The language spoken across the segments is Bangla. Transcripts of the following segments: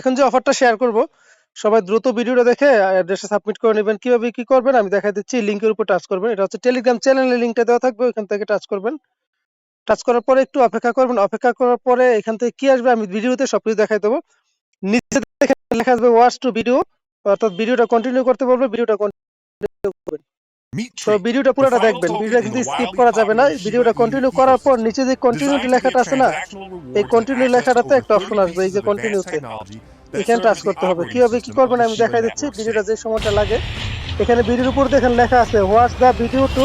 এখন যে অফারটা শেয়ার করব, সবাই দ্রুত ভিডিওটা দেখে অ্যাড্রেসে সাবমিট করে নেবেন। কীভাবে কি করবেন, আমি দেখা দিচ্ছি লিংকের উপর টাচ করবেন। এটা হচ্ছে টেলিগ্রাম চ্যানেলের লিংকটা দেওয়া থাকবে, ওইখান থেকে টাচ করবেন। টাচ করার পরে একটু অপেক্ষা করবেন, অপেক্ষা করার পরে এখান থেকে কি আসবে, আমি ভিডিওতে সবকিছু দেখাই দেবো। নিচে লেখা আসবে ওয়াচ টু ভিডিও অর্থাৎ ভিডিওটা কন্টিনিউ করতে বলবে ভিডিওটা কন্টিনিউ করবেন। তো ভিডিওটা কন্টিনিউ করার পর নিচে যে কন্টিনিউ লেখাটা আছে না এই কন্টিনিউ লেখাটাতে একটা অপশন আসবে এই যে কন্টিনিউতে এখানে টাচ করতে হবে কি হবে কি করবেন আমি দেখাই দিচ্ছি ভিডিওটা যে সময়টা লাগে এখানে ভিডিওর উপর দেখেন লেখা আছে হোয়াটস দ্য ভিডিও টু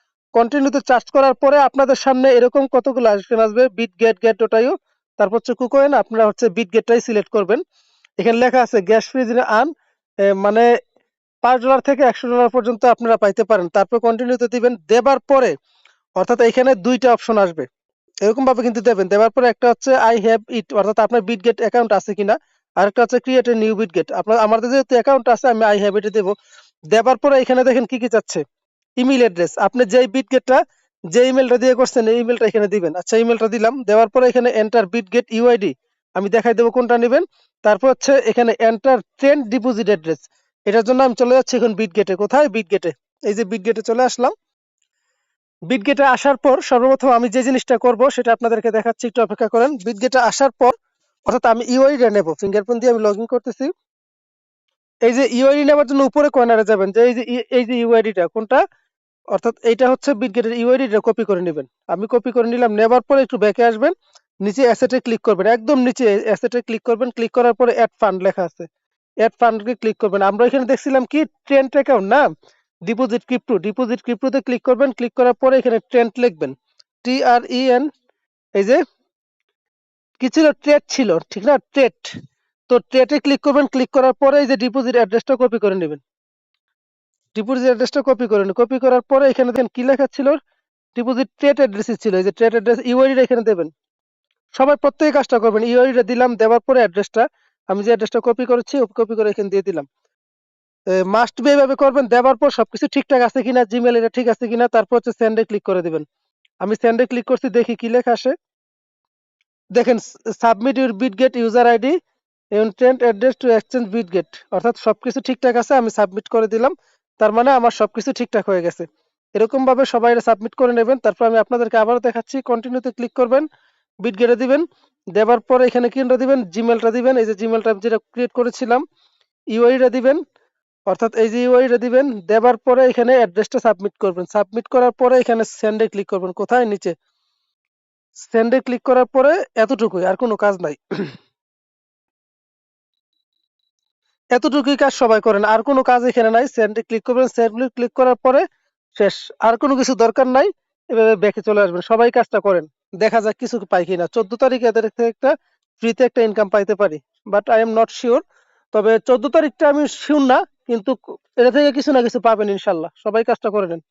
কন্টিনিউতে চার্জ করার পরে আপনাদের সামনে এরকম কতগুলো আসবে আসবে? বিট গেট গেট ওটাইও তারপর হচ্ছে কুকোয়েন আপনারা হচ্ছে বিট গেটটাই সিলেক্ট করবেন। এখানে লেখা আছে গ্যাস ফ্রি আন। মানে পাঁচ ডলার থেকে একশো ডলার পর্যন্ত আপনারা পাইতে পারেন। তারপর কন্টিনিউতে দিবেন। দেবার পরে, অর্থাৎ এখানে দুইটা অপশন আসবে। এরকম ভাবে কিন্তু দেবেন। দেওয়ার পরে একটা হচ্ছে আই হ্যাভ ইট অর্থাৎ আপনার বিটগেট অ্যাকাউন্ট আছে কিনা। আর একটা হচ্ছে ক্রিয়েট এ নিউ বিটগেট আপনার, আমাদের যেহেতু অ্যাকাউন্ট আছে, আমি আই হ্যাভ ইটে দেবো। দেওয়ার পরে এখানে দেখেন কি কি চাচ্ছে। ইমেল অ্যাড্রেস আপনি যেই বিটগেটটা যে ইমেলটা দিয়ে করছেন, এই ইমেলটা এখানে দিবেন। আচ্ছা ইমেলটা দিলাম, দেওয়ার পরে এখানে এন্টার বিটগেট ইউআইডি আমি দেখাই দেবো কোনটা নেবেন। তারপর হচ্ছে এখানে এন্টার ট্রেন্ড ডিপোজিট অ্যাড্রেস এটার জন্য আমি চলে যাচ্ছি এখন বিটগেটে কোথায়? বিটগেটে এই যে বিটগেটে চলে আসলাম। বিটগেটে আসার পর সর্বপ্রথম আমি যে জিনিসটা করব, সেটা আপনাদেরকে দেখাচ্ছি, একটু অপেক্ষা করেন। বিট বিটগেটে আসার পর, অর্থাৎ আমি ইউআইডি নেব। ফিঙ্গারপ্রিন্ট দিয়ে আমি লগ করতেছি। এই যে ইউআইডি নেওয়ার জন্য উপরে কর্নারে যাবেন। যে এই যে এই যে ইউআইডিটা কোনটা? অর্থাৎ এইটা হচ্ছে বিটগেটের ইউআইডিটা কপি করে নেবেন। আমি কপি করে নিলাম, নেবার পরে একটু ব্যাকে আসবেন, নিচে অ্যাসেটে ক্লিক করবেন, একদম নিচে অ্যাসেটে ক্লিক করবেন ক্লিক করার পরে অ্যাড ফান্ড লেখা আছে। অ্যাড ফান্ডকে ক্লিক করবেন। আমরা এখানে দেখছিলাম কি ট্রেন্ট অ্যাকাউন্ট না? ডিপোজিট ক্রিপ্টো ডিপোজিট ক্রিপ্টোতে ক্লিক করবেন ক্লিক করার পরে এখানে ট্রেন্ট লিখবেন। টি আর ই এন এই যে, কি ছিল? ট্রেড ছিল, ঠিক না? ট্রেড তো ট্রেডে ক্লিক করবেন ক্লিক করার পরে এই যে ডিপোজিট অ্যাড্রেসটা কপি করে নেবেন। ডিপোজিট অ্যাড্রেসটা কপি করে নেন। কপি করার পরে এখানে দেখেন কি লেখা ছিল? ডিপোজিট ট্রেড অ্যাড্রেস ছিল। এই যে ট্রেড অ্যাড্রেস ইউআইডিটা এখানে দেবেন। সবাই প্রত্যেকে কাজটা করবেন। ইউআইডিটা দিলাম, দেওয়ার পরে অ্যাড্রেসটা আমি যে অ্যাড্রেসটা কপি করেছি কপি করে এখানে দিয়ে দিলাম। মাস্ট বি এইভাবে করবেন, দেওয়ার পর সবকিছু ঠিকঠাক আছে কিনা জিমেল এটা ঠিক আছে কিনা, তারপর হচ্ছে সেন্ডে ক্লিক করে দিবেন। আমি স্যান্ডে ক্লিক করছি, দেখি কি লেখা আসে। দেখেন submit your Bitget user ID intent address to exchange Bitget অর্থাৎ সবকিছু ঠিকঠাক আছে, আমি সাবমিট করে দিলাম। তার মানে আমার সবকিছু ঠিকঠাক হয়ে গেছে। এরকম ভাবে সবাই সাবমিট করে নেবেন, তারপর আমি আপনাদেরকে আবারও দেখাচ্ছি কন্টিনিউতে ক্লিক করবেন বিটগেটে দিবেন, দেবার পরে এখানে কিনটা দিবেন? জিমেলটা দিবেন, এই যে জিমেলটা যেটা ক্রিয়েট করেছিলাম ইউআইটা দিবেন, অর্থাৎ এই যে ইউআইটা দিবেন, দেবার পরে এখানে অ্যাড্রেসটা সাবমিট করবেন। সাবমিট করার পরে এখানে সেন্ডে ক্লিক করবেন, কোথায়? নিচে। সেন্ডে ক্লিক করার পরে এতটুকুই, আর কোনো কাজ নাই। এতটুকুই কাজ সবাই করেন। আর কোনো কাজ এখানে নাই। সেন্ডে ক্লিক করবেন। সেন্ডে ক্লিক করার পরে শেষ। আর কোনো কিছু দরকার নাই। এভাবে ব্যাকে চলে আসবেন। সবাই কাজটা করেন। দেখা যাক কিছু পাই কিনা। চোদ্দ তারিখে এদের থেকে একটা ফ্রিতে একটা ইনকাম পাইতে পারি। But I am not sure তবে চোদ্দ তারিখটা আমি শিওর না। কিন্তু এটা থেকে কিছু না কিছু পাবেন ইনশাল্লাহ। সবাই কাজটা করে নেন।